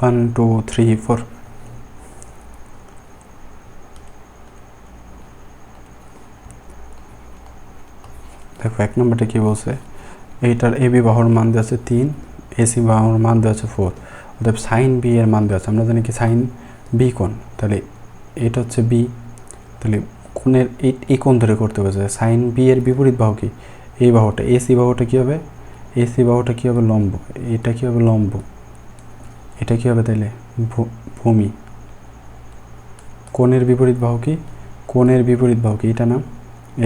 One two three four দেখো, এক নম্বরটা কী বলছে? এইটার এ বি বাহুর মান দেওয়া আছে তিন এসি বাহুর মান দেওয়া আছে ফোর অর্থাৎ সাইন বি এর মান দেওয়া আছে। আমরা জানি কি সাইন বি কোণ? তাহলে এটা হচ্ছে বি তাহলে কোণের এই কোণ ধরে করতে হবে সাইন বি এর বিপরীত বাহু কি? এই বাহুটা। এসি বাহুটা কী হবে? এসি বাহুটা কী হবে লম্ব? এটা কী হবে লম্ব? এটা কী হবে তাইলে? ভূমি। কোণের বিপরীত বাহু কি? কোণের বিপরীত বাহু কি? এটা না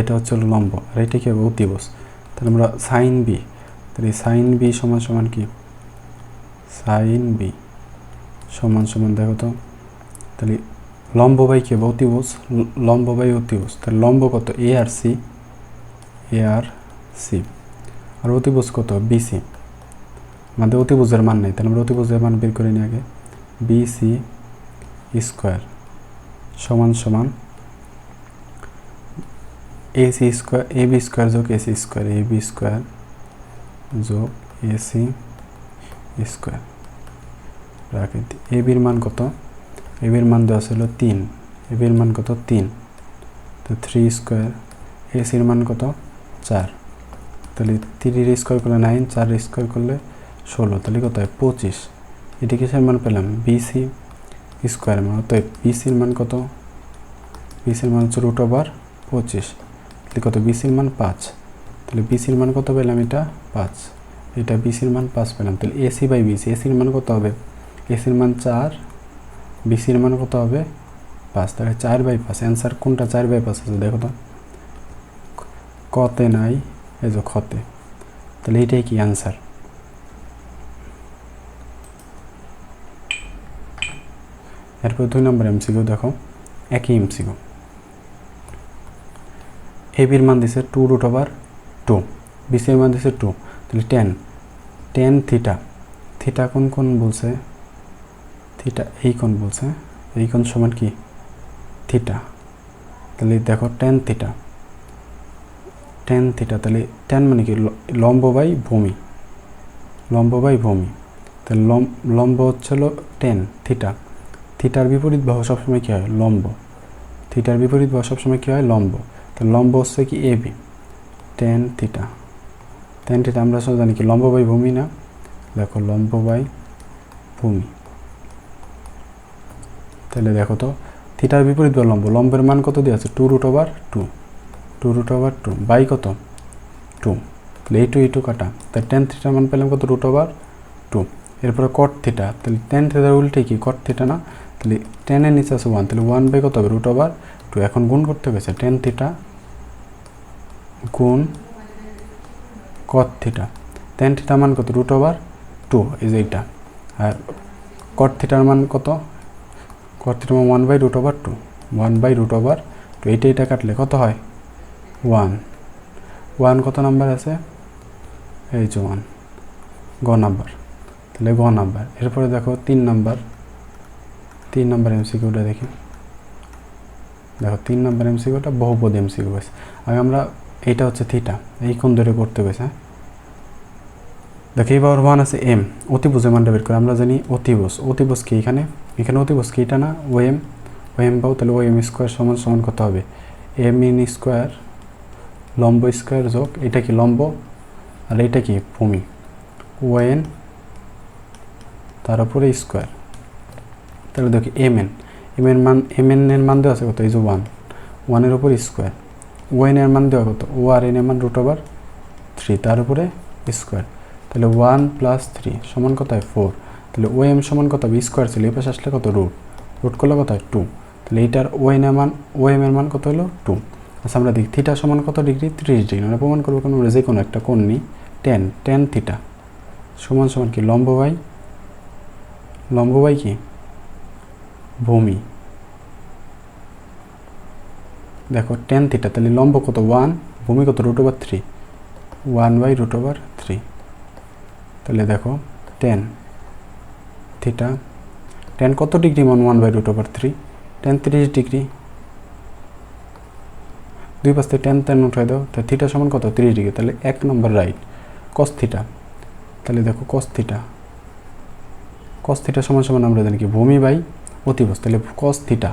এটা হচ্ছে লম্ব। আর এটা কী হবে? অতিবস তাহলে আমরা সাইন বি। তাহলে সাইন বি সমান সমান কি? সাইন বি সমান সমান দেখো তো। তাহলে লম্ব বাই কি হবে? অতিবস লম্ব বাই অতিবস তাহলে লম্ব কত? এ আর সি। এ আর সি। আর অতিবস কত? বিসি আমাদের অতিভুজের মান নেই, তাহলে আমরা অতিভুজের মান বের করে নিই আগে। বি সি স্কোয়ার সমান সমান A C square A B square যোগ AC square A B square যোগ এসি স্কোয়ার ব্র্যাকেট এ বির মান কত? এ বির মান দেওয়া ছিল তিন। এ বির মান কত? তিন। তো থ্রি স্কোয়ার এসির মান কত? চার। তাহলে তিরির স্কোয়ার করলে নাইন চার স্কোয়ার করলে ষোলো, তাহলে কত হয়? পঁচিশ। এটি কিসের মান পেলাম? বিসি স্কোয়ার মান। অতএব বিসির মান কত? বিসির মান হচ্ছে রুট ওভার পঁচিশ। তাহলে কত? বিসির মান পাঁচ। তাহলে বিসির মান কত পেলাম এটা? পাঁচ। এটা বিসির মান পাঁচ পেলাম। তাহলে এসি বাই বিসি। এসির মান কত হবে? এসির মান চার। বিসির মান কত হবে? পাঁচ। তাহলে চার বাই পাঁচ। অ্যান্সার কোনটা চার বাই পাঁচ আছে দেখো তো। কতে নাই, এই যে খতে। তাহলে এটাই কি অ্যান্সার? এরপর দুই নম্বর এমসিকিউ দেখো। একই এমসিকিউ। এ বির মান দিছে টু রুট ওভার টু বিসির মান দিছে টু তাহলে টেন টেন থিটা থিটা কোন কোন বলছে? থিটা এই কোন বলছে? এই কোন সমান কি? থিটা তাহলে দেখো টেন থিটা টেন থিটা তাহলে টেন মানে কি? লম্ব বাই ভূমি। লম্ব বাই ভূমি। তাহলে লম লম্ব হচ্ছে হলো টেন থিটা থিটার বিপরীত বাহু সবসময় কী হয়? লম্ব। থিটার বিপরীত বাহু সবসময় কী হয়? লম্ব। তাহলে লম্ব হচ্ছে কি? A B. Tan theta tan theta আমরা সব জানি কি? লম্ব বাই ভূমি না? দেখো, লম্ব বাই ভূমি। তাহলে দেখো তো, থিটার বিপরীত বা লম্ব। লম্বের মান কত দিয়ে আছে? Two root over two two root over two by কত? টু তাহলে এই টু এই টু কাটা। তাহলে টেন থিটার মান পেলাম কত? রুট ওভার টু এরপরে কট থিটা তাহলে টেন থিটার উল্টে কি? কট থিটা না? তাহলে টেনের নিচে আছে ওয়ান তাহলে ওয়ান বাই কত হবে রুট ওভার টু এখন গুণ করতে গেছে টেন থিটা গুণ কট থিটা টেন থিটা মান কত? রুট ওভার টু যে এইটা। আর কট থিটার মান কত? কট থিটার মান one by root over two one by root over two এইটা এইটা কাটলে কত হয়? ওয়ান ওয়ান কত নাম্বার আছে? এই যে ওয়ান গ নাম্বার তাহলে গ নাম্বার এরপরে দেখো তিন নাম্বার তিন নাম্বার এমসিকিউটা দেখি। দেখো, তিন নাম্বার এমসিকিউটা বহুপদ এমসিকিউ আছে আগে আমরা এইটা হচ্ছে থিটা এই কোণ ধরে করতে গেছে হ্যাঁ? দেখো, এই পাওয়ার ওয়ান আছে এম অতিভুজের মানটা বের করে, আমরা জানি অতিভুজ। অতিভুজ কি এখানে? এখানে অতিভুজ কি এটা না? ও এম ও এম পাও, তাহলে ও এম স্কোয়ার সমান সমান কত হবে? এম ইন স্কোয়ার লম্ব স্কোয়ার যোগ, এটা কি লম্ব? আর এটা কি ভূমি? ও এন তার উপরে স্কোয়ার তাহলে দেখি এম এন এম এর মান এম এন এর মান দেওয়া আছে কত? এই যে ওয়ান ওয়ানের উপর স্কোয়ার ও এন এর মান দেওয়া কত? ও আর এন এর মান রুট ওভার থ্রি তার উপরে স্কোয়ার তাহলে ওয়ান প্লাস থ্রি সমান কত হয়? ফোর তাহলে ও এম সমান কত হবে? স্কোয়ার ছিল। এই পাশে আসলে কত? রুট রুট করলে কত হয়? টু তাহলে এইটার ও এন এর মান ও এম এর মান কত হলো? টু আচ্ছা আমরা দেখি। থিটা সমান কত ডিগ্রি ত্রিশ ডিগ্রি আমরা প্রমাণ করব কেন আমরা যে কোনো একটা কোণ নিই। টেন টেন থিটা সমান সমান কি? লম্ব বাই লম্ব বাই কি? ভূমি। দেখো টেন থিটা তাহলে লম্ব কত? ওয়ান ভূমি কত? Root over three one by root over three তাহলে দেখো টেন থিটা টেন কত ডিগ্রি মান one by root over three tan তিরিশ ডিগ্রি দুই পাশ থেকে টেন টেন উঠাই দাও, তাহলে থিটা সমান কত? তিরিশ ডিগ্রি তাহলে এক নম্বর রাইট কস থিটা তাহলে দেখো কস থিটা কস থিটা সমান সমান আমরা জানি কি? ভূমি বাই অতিবস, তাহলে কস থিটা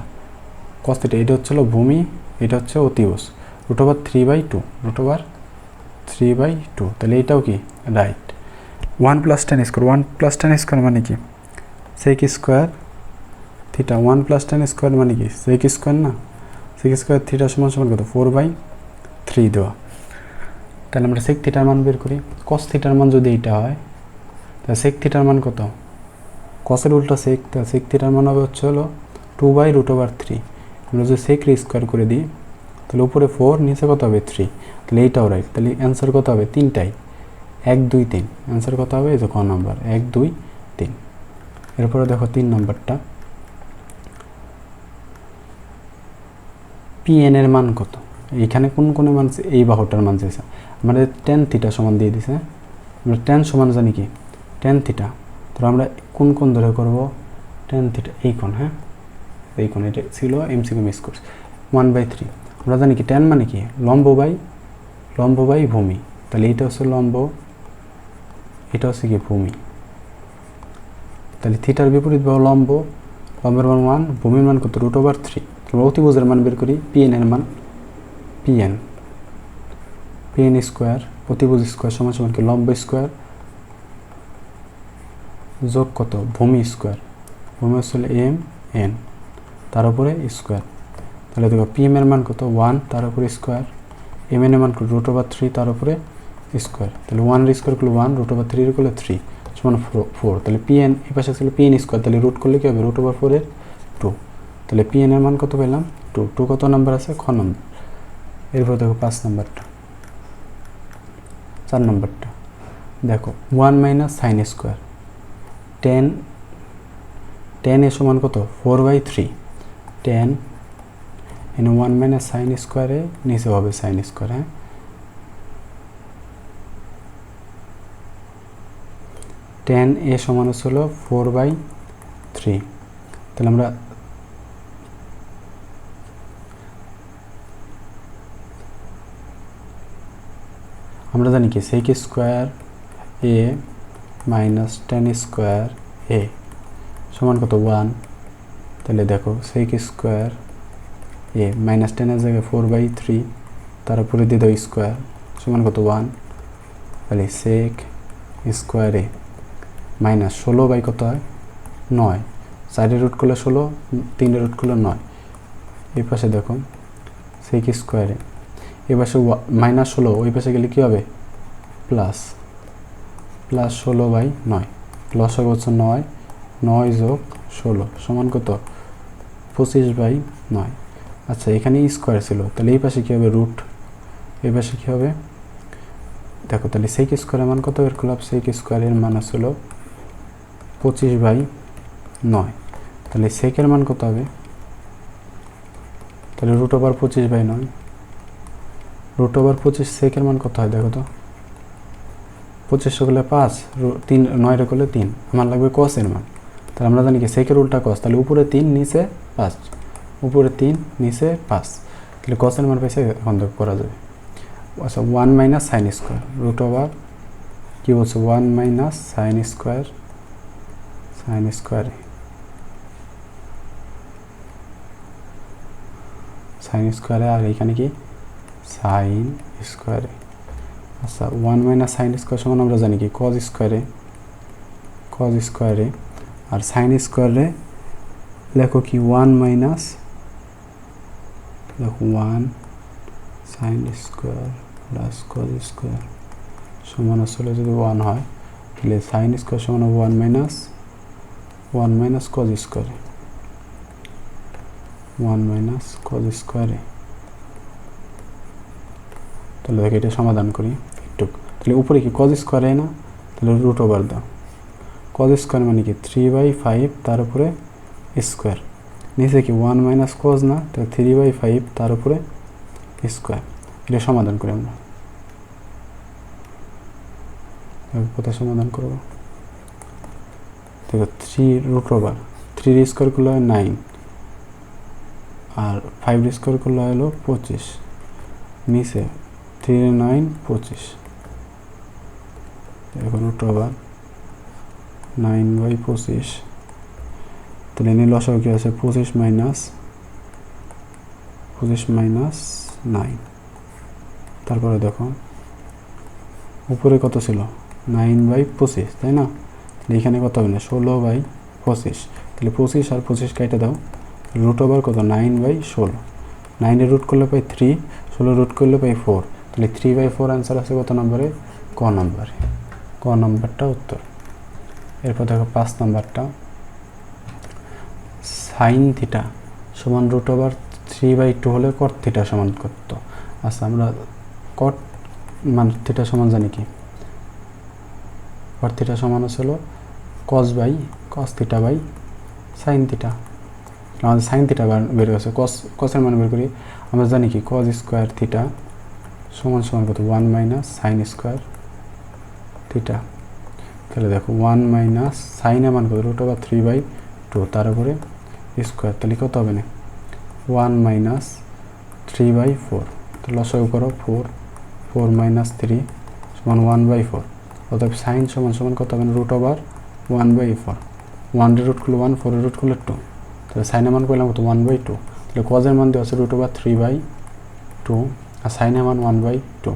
কস থিটা এটা হচ্ছে হলো ভূমি, এটা হচ্ছে অতিবস root over three by two root over three by two তাহলে এটাও কি? Right one plus tan square one plus tan square মানে কি? Sec square theta one plus tan square মানে কি? সেক স্কোয়ার না? সেক স্কোয়ার থিটা সমান সমান কত? ফোর বাই থ্রি দেওয়া। তাহলে আমরা সেক থিটার মান বের করি। কস থিটার মান যদি এইটা হয়, তাহলে সেক থিটার মান কত? কসের উল্টা সেক সেক থিটার মান হবে হচ্ছে হলো two by root over three আমরা যদি সেক স্কোয়ার করে দিই, তাহলে উপরে ফোর নিচে কত হবে থ্রি তাহলে এইটাও রাইট তাহলে অ্যান্সার কত হবে? তিনটাই। এক, দুই, তিন। অ্যান্সার কত হবে? এই যে ক নাম্বার এক, দুই, তিন। এরপরে দেখো তিন নম্বরটা পিএন এর মান কত? এইখানে কোন কোন মান এই বাহুটার মান চেয়েছে আমাদের টেন থিটা সমান দিয়ে দিছে। আমরা টেন সমান জানি কি? টেন থিটা তো আমরা কোন কোন ধরে করব? টেন থিটা এই কোণ হ্যাঁ? এই কোণ এটা ছিল এমসিকিউ মিস কোর্স ওয়ান বাই থ্রি আমরা জানি কি টেন মানে কি? লম্ব বাই লম্ব বাই ভূমি। তাহলে এইটা হচ্ছে লম্ব, এটা হচ্ছে কি ভূমি। তাহলে থিটার বিপরীত বাহু লম্ব, লম্বের মান ওয়ান ভূমির মান কত? রুট ওভার থ্রি আমরা অতিভুজের মান বের করি পিএন এর মান P N P N square অতিভুজ স্কোয়ার সমান সমান কি? লম্ব স্কোয়ার যোগ কত? ভূমি স্কোয়ার। ভূমি হচ্ছে এম, এন। তার উপরে স্কোয়ার। তাহলে দেখো পিএম এর মান কত? ওয়ান, তার উপরে স্কোয়ার। এম এন এর মান কত? রুট ওভার থ্রি, তার উপরে স্কোয়ার। তাহলে ওয়ানের স্কোয়ার করলে ওয়ান, রুট ওভার থ্রির করলে থ্রি। সমান ফোর তাহলে পিএন এই পাশে ছিল পিএন স্কোয়ার। তাহলে রুট করলে কী হবে? রুট ওভার ফোরের টু। তাহলে পিএন এর মান কত পেলাম? টু। টু কত নাম্বার আছে? খ নম্বর। এরপর দেখো, পাঁচ নাম্বারটা। চার নম্বরটা। দেখো, one minus sine square. Tan tan এর সমান কত? ফোর বাই থ্রি টেন এনে ওয়ান মাইনাস সাইন স্কোয়ারে নিচে হবে সাইন স্কোয়ার হ্যাঁ? টেন এ সমান হচ্ছিল ফোর বাই থ্রি তাহলে আমরা আমরা জানি কি? Sec square A minus tan square A সমান কত? ওয়ান তাহলে দেখো সেক স্কোয়ার এ মাইনাস টেনের জায়গায় ফোর বাই থ্রি তার উপরে দিয়ে দাও স্কোয়ার সমান কত? ওয়ান তাহলে সেক স্কোয়ার এ মাইনাস ষোলো বাই কত হয়? নয়। চারে রুট করলে ষোলো তিনটে রুট করলে নয়। এই পাশে দেখো সেক স্কোয়ারে এই পাশে মাইনাস ষোলো, ওই পাশে গেলে কী হবে? প্লাস প্লাস ষোলো বাই নয়। হবে হচ্ছে নয় নয় যোগ ষোলো, সমান কত? পঁচিশ বাই নয়। আচ্ছা এখানে স্কোয়ার ছিল। তাহলে এই পাশে কী হবে? রুট এই পাশে কী হবে? দেখো, তাহলে সেক স্কোয়ারের মান কত? বের করলাম সেক স্কোয়ারের মান ছিল পঁচিশ বাই নয়। তাহলে সেকের মান কত হবে? তাহলে রুট ওভার পঁচিশ বাই নয়। রুট ওভার পঁচিশ সেকের মান কত হয়? দেখো তো। পঁচিশশো করলে পাঁচ তিন নয় করলে তিন। আমার লাগবে কসের মান তাহলে আমরা জানি কি সেকের উল্টা কস তাহলে উপরে তিন, নিচে পাঁচ। উপরে তিন, নিচে পাঁচ। তাহলে কসের মান পেয়েছে এখন করা যাবে। আচ্ছা one minus sine square root over কী বলছে? One minus sine square sine square sine স্কোয়ারে আর এখানে কি? সাইন স্কোয়ারে আচ্ছা ওয়ান মাইনাস সাইন স্কোয়ার সমান আমরা জানি কি? কজ স্কোয়ারে কজ স্কোয়ারে আর সাইন স্কোয়ারে লেখো কি? ওয়ান মাইনাস দেখো one sine square plus cos square সমান আসলে যদি ওয়ান হয়, তাহলে সাইন স্কোয়ার সমান one minus one minus cos স্কোয়ারে ওয়ান মাইনাস কজ স্কোয়ারে তাহলে দেখো এটা সমাধান করি। তাহলে উপরে কি কজ স্কোয়ারে না? তাহলে রুট ওভার দাও। কজ স্কোয়ার মানে কি? থ্রি বাই ফাইভ তার উপরে স্কোয়ার নিচে কি ওয়ান মাইনাস কজ না? তাহলে থ্রি বাই ফাইভ তার উপরে স্কোয়ার এটা সমাধান করি আমরা। কোথায় সমাধান করব? দেখো থ্রি রুট ওভার থ্রির স্কোয়ার করলে হয় নাইন আর ফাইভ স্কোয়ার করলে হলো পঁচিশ। নিচে থ্রি নাইন পঁচিশ। দেখো রুট ওভার নাইন বাই পঁচিশ। তাহলে এনে লসাও কি আছে? পঁচিশ মাইনাস পঁচিশ মাইনাস নাইন তারপরে দেখো, উপরে কত ছিল? নাইন বাই পঁচিশ, তাই না? এখানে কত হবে না? ষোলো বাই পঁচিশ। তাহলে পঁচিশ আর পঁচিশ কেটে দাও। রুট ওভার কত? নাইন বাই ষোলো। নাইনে রুট করলে পাই থ্রি ষোলো রুট করলে পাই ফোর তাহলে থ্রি বাই ফোর অ্যান্সার আছে কত নম্বরে? ক নম্বরে। ক নম্বরটা উত্তর। এরপর দেখো পাঁচ নম্বরটা। সাইন থিটা সমান root over three by two হলে কট থিটা সমান করত। আচ্ছা আমরা কট মান থিটা সমান জানি কি? কট থিটা সমান হচ্ছিল cos by cos theta by sine theta আমাদের সাইন থিটা বের হয়েছে। কস কসের মান বের করি। আমরা জানি কি? কস স্কোয়ার থিটা সমান সমান কত? One minus sine square theta তাহলে দেখো ওয়ান মাইনাস সাইনের মান কত? Root over three by two তার উপরে স্কোয়ার তাহলে কত হবে না? One minus three by four তো লসাগু করো ফোর ফোর মাইনাস থ্রি সমান ওয়ান বাই ফোর অতএব সাইন সমান সমান কত হবে না? Root over one by four one root করলে ওয়ান ফোরের রুট করলে টু তাহলে সাইনের মান করলাম কত? ওয়ান বাই টু তাহলে কজের মান দেওয়া আছে root over three by two আর সাইনের মান ওয়ান বাই টু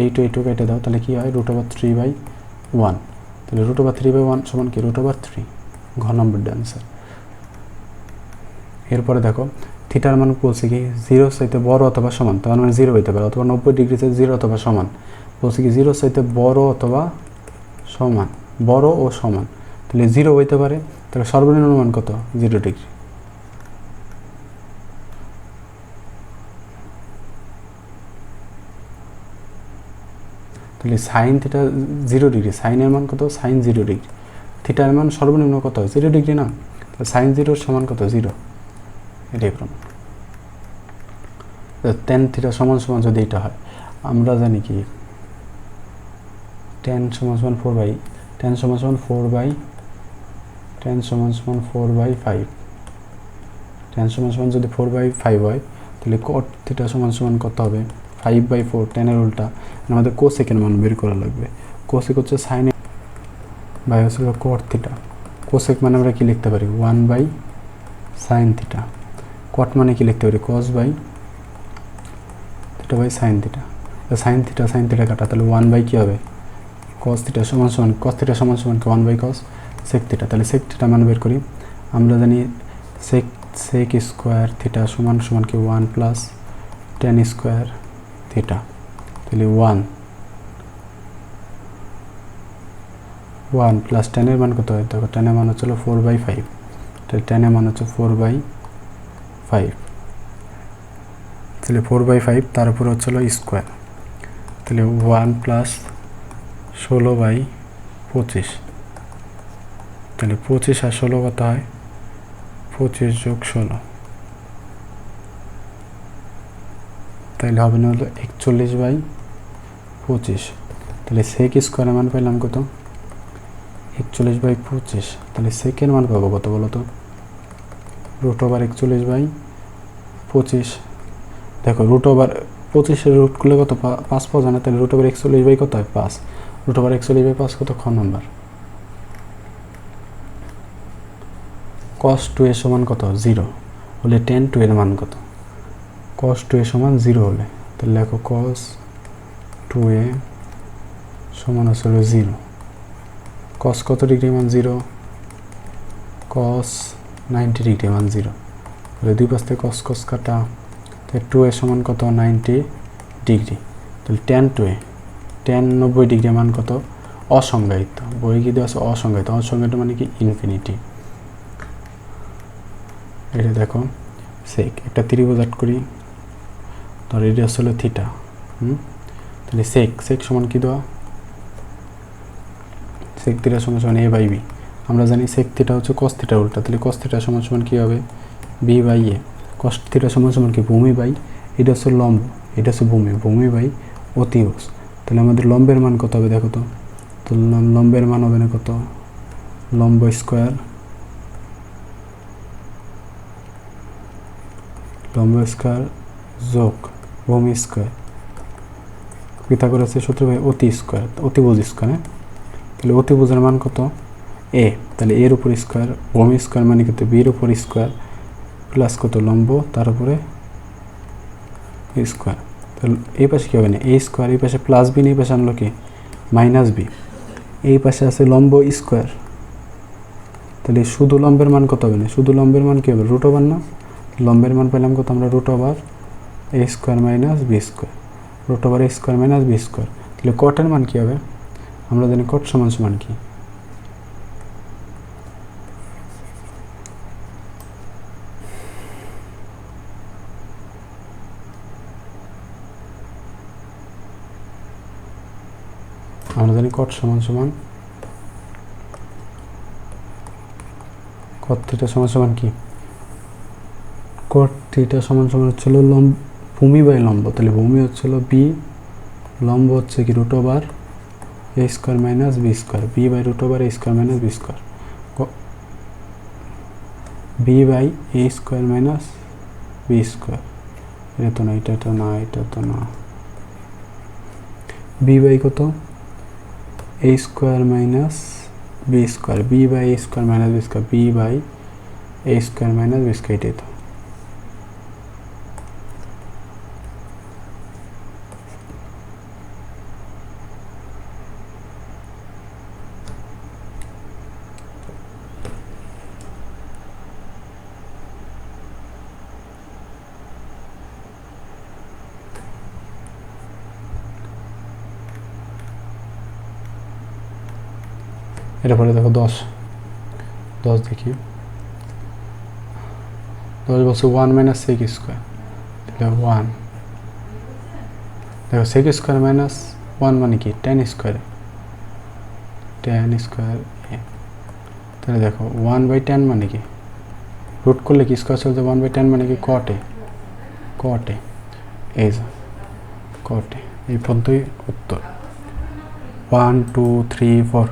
এই টু এই টু কেটে দাও, তাহলে কী হয়? Root over three by one তাহলে root over three by one সমান কি? রুট ওভার থ্রি ঘ নম্বর অ্যান্সার এরপরে দেখো থিটার মান বলছে কি? জিরো চাইতে বড় অথবা সমান। তার মানে জিরো হইতে পারে, অথবা নব্বই ডিগ্রি ডিগ্রিতে জিরো অথবা সমান। বলছে কি? জিরো চাইতে বড় অথবা সমান। বড় ও সমান। তাহলে জিরো হইতে পারে, তাহলে সর্বনিম্ন মান কত? জিরো ডিগ্রি তাহলে সাইন থিটা জিরো ডিগ্রি সাইনের মান কত? সাইন জিরো ডিগ্রি থিটার মান সর্বনিম্ন কত? জিরো ডিগ্রি না? তাহলে সাইন জিরোর সমান কত? জিরো এটাই টেন থিটা সমান সমান যদি এটা হয়, আমরা জানি কি? টেন সমান সমান ফোর বাই টেন সমান সমান ফোর বাই টেন সমান সমান ফোর বাই ফাইভ টেন সমান সমান যদি ফোর বাই ফাইভ হয়, তাহলে কট থিটা সমান সমান কত হবে? ফাইভ বাই ফোর টেনের উল্টা। আমাদের কোসেকের মান বের করা লাগবে। কোসেক হচ্ছে সাইন বাই হচ্ছে কট থিটা কোসেক মানে আমরা কী লিখতে পারি? One by sine theta cot মানে কী লিখতে পারি? Cos by theta by sine theta sine theta sine theta কাটা, তাহলে ওয়ান বাই কী হবে? কস থিটা সমান সমান কস থিটা সমান সমান one by cos sec theta তাহলে সেক থিটা মান বের করি। আমরা জানি সেক সেক স্কোয়ার থিটা সমান সমান কি? One plus tan square theta তাহলে ওয়ান ওয়ান প্লাস টেনের মান কত হয়? দেখো টেনের মান হচ্ছিল ফোর বাই ফাইভ তাহলে টেনের মান হচ্ছে ফোর বাই ফাইভ তাহলে ফোর বাই ফাইভ তার উপরে হচ্ছিল স্কোয়ার তাহলে ওয়ান প্লাস ষোলো বাই পঁচিশ। তাহলে পঁচিশ আর ষোলো কত হয়? পঁচিশ যোগ ষোলো। তাহলে হবে না হলো একচল্লিশ বাই পঁচিশ। তাহলে সেক স্কোয়ারের মান পেলাম কত? একচল্লিশ বাই পঁচিশ। তাহলে সেকের মান পাবো কত বলো তো রুট ওভার একচল্লিশ বাই পঁচিশ। দেখো রুট ওভার পঁচিশের রুট করলে কত? পাঁচ পাওয়া যায় না। তাহলে রুট ওভার একচল্লিশ বাই কত? হয় পাঁচ। রুট ওভার একচল্লিশ বাই পাঁচ কত? খ নম্বর কস টু এর সমান কত? জিরো হলে টেন টু এর মান কত? কস টু এ সমান জিরো হলে, তাহলে লেখো কস টু এ সমান আসলে জিরো কস কত ডিগ্রি মান জিরো কস নাইনটি ডিগ্রি মান জিরো তাহলে দুই পাশ থেকে কস কাটা, তাহলে টু এ সমান কত? নাইনটি ডিগ্রি তাহলে টেন টু এ টেন নব্বই ডিগ্রি মান কত? অসংজ্ঞায়িত। বই কি দেওয়া আছে? অসংজ্ঞায়িত। অসংজ্ঞায়িত মানে কি? ইনফিনিটি এটা দেখো সেক একটা ত্রিভুজ আট করি। ধর এটা আসলে থিটা হুম? তাহলে সেক সেক সমান কি দেওয়া? সেক থিটা সমান সমান এ বাই বি আমরা জানি সেক থিটা হচ্ছে কস থিটা উল্টা, তাহলে কস থিটা সমান সমান কী হবে? B by A cos theta সমান সমান কি? ভূমি বাই এটা হচ্ছে লম্ব, এটা হচ্ছে ভূমি ভূমি বাই অতিভুজ। তাহলে আমাদের লম্বের মান কত হবে দেখো তো? তো লম্বের মান হবে না কত? লম্ব স্কোয়ার লম্ব স্কোয়ার যোগ ভূমি স্কোয়ার করেছে সূত্র অতি স্কোয়ার অতিভুজ স্কোয়ার হ্যাঁ? তাহলে অতিভুজের মান কত? এ তাহলে এর উপর স্কোয়ার ভূমি স্কোয়ার মানে কত বির উপর স্কোয়ার প্লাস কত লম্ব? তার উপরে স্কোয়ার তাহলে এই পাশে কী হবে না? এ স্কোয়ার এই পাশে প্লাস বি এই পাশে আনলো কি? মাইনাস বি এই পাশে আছে লম্ব স্কোয়ার তাহলে শুধু লম্বের মান কত হবে না? শুধু লম্বের মান কী হবে? রুট ওভার না? লম্বের মান পেলাম কত? আমরা root over A square minus B square root over A square minus B square তাহলে কটের মান কী হবে? আমরা জানি কট সমান সমান কি? আমরা জানি কট সমান সমান কট থিটা সমান সমান কি? কট থিটা সমান সমান হচ্ছিল লম্ব ভূমি বাই লম্ব। তাহলে ভূমি হচ্ছিল বি লম্ব হচ্ছে কি root over A square minus B square B by root over A square minus B square B by A square minus B square এটা তো না, এটা তো না, এটা তো না। বি বাই কত? A square minus B square B by A square minus B square B by A square minus B square এটাই তো। এটা পরে দেখো, দশ। দশ দেখি দশ বলছে ওয়ান মাইনাস সেক স্কোয়ার তাহলে ওয়ান দেখো সেক স্কোয়ার মাইনাস ওয়ান মানে কি? টেন স্কোয়ার টেন স্কোয়ার তাহলে দেখো ওয়ান বাই টেন মানে কি? রুট করলে কি স্কোয়ার চলছে? ওয়ান বাই টেন মানে কি? কটে কটে এই যে কটে এই পর্যন্তই উত্তর। One two three four